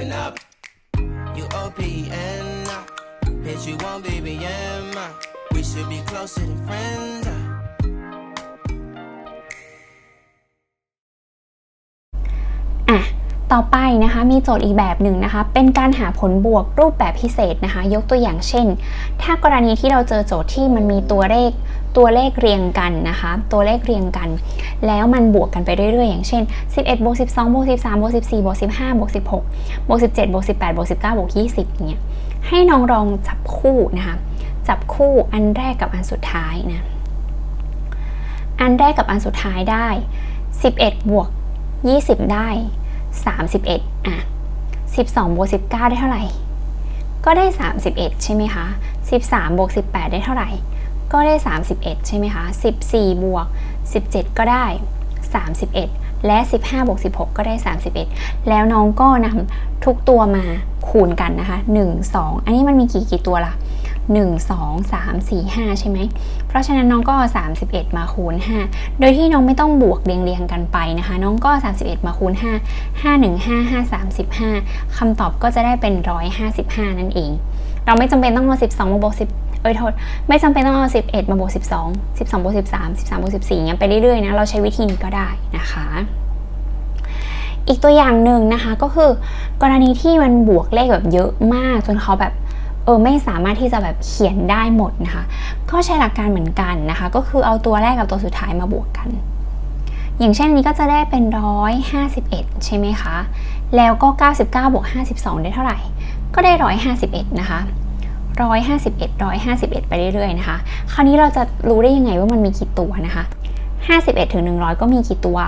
open up. You OPN, bitch, you won't BBM. Uh, we should be closer than friends. อะ ต่อไปนะคะมีโจทย์อีกแบบหนึ่งนะคะ เป็นการหาผลบวกรูปแบบพิเศษนะคะ ยกตัวอย่างเช่น ถ้ากรณีที่เราเจอโจทย์ที่มันมีตัวเลข ตัวเลขเรียงกันนะคะ ตัวเลขเรียงกัน แล้วมันบวกกันไปเรื่อยๆ อย่างเช่น 11บวก12บวก13บวก14บวก15บวก16บวก17บวก18บวก19บวก20อย่างเงี้ยให้น้องลองจับคู่นะคะจับคู่อันแรกกับอันสุดท้ายนะอันแรกกับอันสุดท้ายได้ 11บวก20 ได้ 31อะ12บวก19 ได้เท่าไหร่ ก็ได้ 31 ใช่ไหมคะ 13บวก18 ได้เท่าไหร่ ก็ได้ 31 ใช่ไหมคะ 14 บวก 17 ก็ได้ 31 และ 15 บวก 16 ก็ได้ 31 แล้วน้องก็นำทุกตัวมาคูณกันนะคะ 1 2 อันนี้มันมีกี่กี่ตัวล่ะ 1 2 3 4 5 ใช่ไหม เพราะฉะนั้นน้องก็เอา31 มาคูณ 5 โดยที่น้องไม่ต้องบวกเรียงเรียงๆกันไปนะคะ น้องก็ 31 มาคูณ 5 5 1 5 5 35คำตอบก็จะได้เป็น 155 นั่นเอง เราไม่จำเป็นต้องเอา12บวก10 เอ้ยโทษ ไม่จำเป็นต้องเอา 11 มาบวก 12 12บวก13 13บวก14อย่เงี้ยไปเรื่อยๆนะเราใช้วิธีนี้ก็ได้นะคะ อีกตัวอย่างหนึ่งนะคะก็คือกรณีที่มันบวกเลขแบบเยอะมากจนเขาแบบเออไม่สามารถที่จะแบบเขียนได้หมดนะคะ ก็ใช้หลักการเหมือนกันนะคะ ก็คือเอาตัวแรกกับตัวสุดท้ายมาบวกกัน อย่างเช่นนี้ก็จะได้เป็น 151 ใช่ไหมคะ แล้วก็ 99บวก52 ได้เท่าไหร่ ก็ได้ 151 นะคะ 151 151 ไปเรื่อยๆนะคะ คราวนี้เราจะรู้ได้ยังไงว่ามันมีกี่ตัวนะคะ 51ถึง100 ก็มีกี่ตัว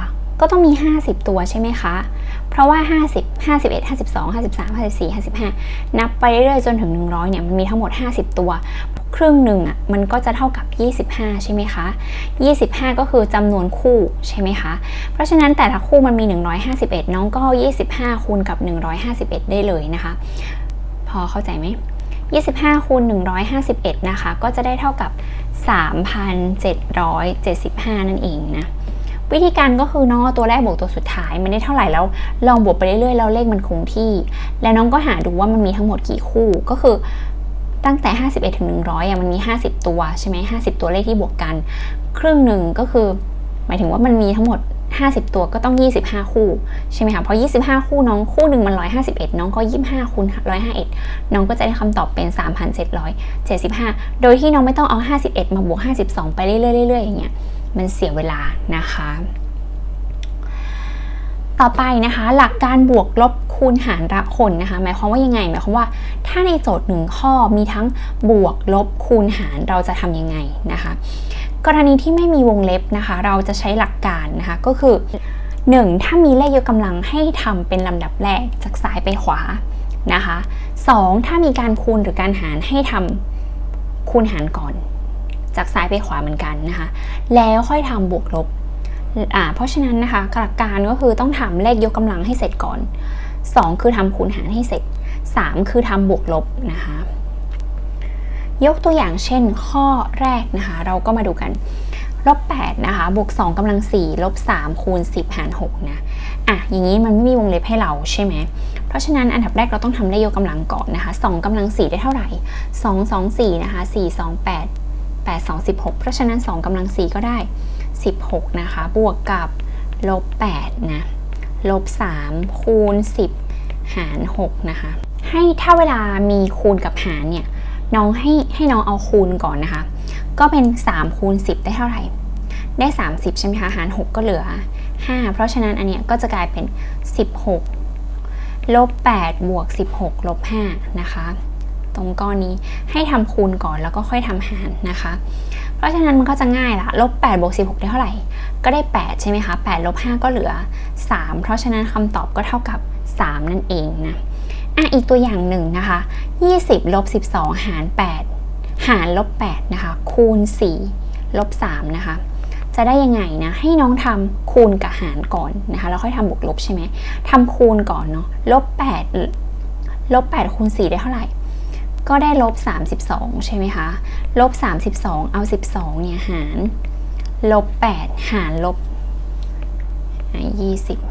ก็ต้องมี 50 ตัวใช่ไหมคะ เพราะว่า 50 51 52 53 54 55 นับไปเรื่อยๆจนถึง 100 เนี่ยมันมีทั้งหมด 50 ตัว ครึ่งหนึ่งอะมันก็จะเท่ากับ 25 ใช่ไหมคะ 25 ก็คือจำนวนคู่ใช่ไหมคะ เพราะฉะนั้นแต่ละคู่มันมี 151 น้องก็เอา25 คูณกับ 151 ได้เลยนะคะ พอเข้าใจไหม 25คูณ151 นะคะ ก็จะได้เท่ากับ 3,775 นั่นเองนะ วิธีการก็คือน้องเอาตัวแรกบวกตัวสุดท้าย มันได้เท่าไหร่แล้วลองบวกไปเรื่อยๆ แล้วเลขมันคงที่ แล้วน้องก็หาดูว่ามันมีทั้งหมดกี่คู่ก็คือตั้งแต่ 51ถึง100อะมันมี 50 ตัวใช่ไหม50 ตัวเลขที่บวกกัน ครึ่งหนึ่งก็คือ หมายถึงว่ามันมีทั้งหมด 50 ตัวก็ต้อง 25 คู่ใช่ไหมคะเพราะ 25 คู่น้องคู่หนึ่งมัน 151 น้องก็ 25คูณ151 น้องก็จะได้คำตอบเป็น 3,775 โดยที่น้องไม่ต้องเอา 51 มาบวก 52 ไปเรื่อยๆเรื่อยๆอย่างเงี้ยมันเสียเวลานะคะ ต่อไปนะคะ หลักการบวกลบคูณหารละคนนะคะ หมายความว่ายังไง หมายความว่าถ้าในโจทย์หนึ่งข้อมีทั้งบวกลบคูณหารเราจะทำยังไงนะคะ กรณีที่ไม่มีวงเล็บนะคะ เราจะใช้หลักการนะคะก็คือ 1. ถ้ามีเลขยกกำลังให้ทำเป็นลำดับแรกจากซ้ายไปขวานะคะ 2. ถ้ามีการคูณหรือการหารให้ทำคูณหารก่อน จากซ้ายไปขวาเหมือนกันนะคะ แล้วค่อยทำบวกลบอ่าเพราะฉะนั้นนะคะหลักการก็คือต้องทำเลขยกกำลังให้เสร็จก่อน 2 คือทำคูณหารให้เสร็จ 3 คือทำบวกลบนะคะ ยกตัวอย่างเช่นข้อแรกนะคะ เราก็มาดูกันลบ8นะคะบวก2กำลัง4ลบ3คูณ 10 หาร6นะอะอย่างนี้มันไม่มีวงเล็บให้เราใช่ไหมเพราะฉะนั้นอันดับแรกเราต้องทำเลขยกกำลังก่อนนะคะ2กำลัง4ได้เท่าไหร่ 2 2 4นะคะ4 2 8 8 2 16 เพราะฉะนั้น 2กำลัง4ก็ได้ 16 นะคะ บวกกับลบ8นะลบ3คูณ 10 หาร6นะคะให้ถ้าเวลามีคูณกับหารเนี่ย น้องให้ให้น้องเอาคูณก่อนนะคะ ก็เป็น3คูณ10 ได้เท่าไหร่ ได้ 30 ใช่ไหมคะ หาร 6 ก็เหลือ 5 เพราะฉะนั้นอันเนี้ยก็จะกลายเป็น 16 ลบ 8 บวก 16 ลบ 5 นะคะ ตรงก้อนนี้ให้ทำคูณก่อนแล้วก็ค่อยทำหารนะคะ เพราะฉะนั้นมันก็จะง่ายละลบ8บวก16 ได้เท่าไหร่ ก็ได้ 8 ใช่ไหมคะ8ลบ5ก็เหลือ 3 เพราะฉะนั้นคำตอบก็เท่ากับ 3 นั่นเองนะ อะอีกตัวอย่างหนึ่งนะคะ 20ลบ12 หาร 8 หารลบ8นะคะ คูณ 4 ลบ3นะคะ จะได้ยังไงนะ ให้น้องทำคูณกับหารก่อนนะคะ แล้วค่อยทำบวกลบใช่ไหมทำคูณก่อนเนาะ ลบ8ลบ8คูณ 4 ได้เท่าไหร่ ก็ได้ลบ 32 ใช่ไหมคะ ลบ 32 เอา 12 เนี่ย หาร ลบ 8 หารลบ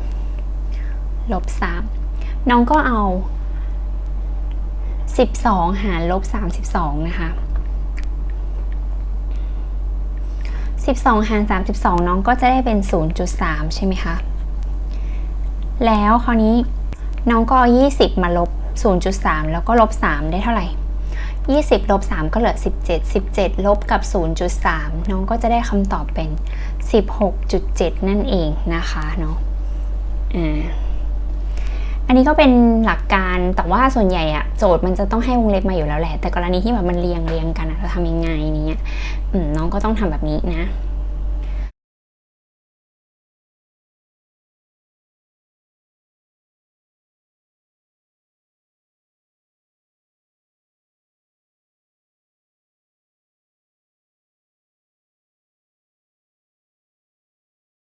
20 ลบ 3 น้องก็เอา 12 หารลบ 32 นะคะ 12 หาร 32 น้องก็จะได้เป็น 0.3 ใช่ไหมคะ แล้วคราวนี้น้องก็เอา20 มาลบ 0.3 แล้วก็ลบ 3 ได้เท่าไหร่ 20 ลบ 3 ก็เหลือ 17 17 ลบกับ 0.3 น้องก็จะได้คำตอบเป็น 16.7 นั่นเองนะคะเนาะอ่า อันนี้ก็เป็นหลักการแต่ว่าส่วนใหญ่อะโจทย์มันจะต้องให้วงเล็บมาอยู่แล้วแหละ แต่กรณีที่แบบมันเรียงเรียงกันอะเราทำยังไงเนี่ยน้องก็ต้องทำแบบนี้นะ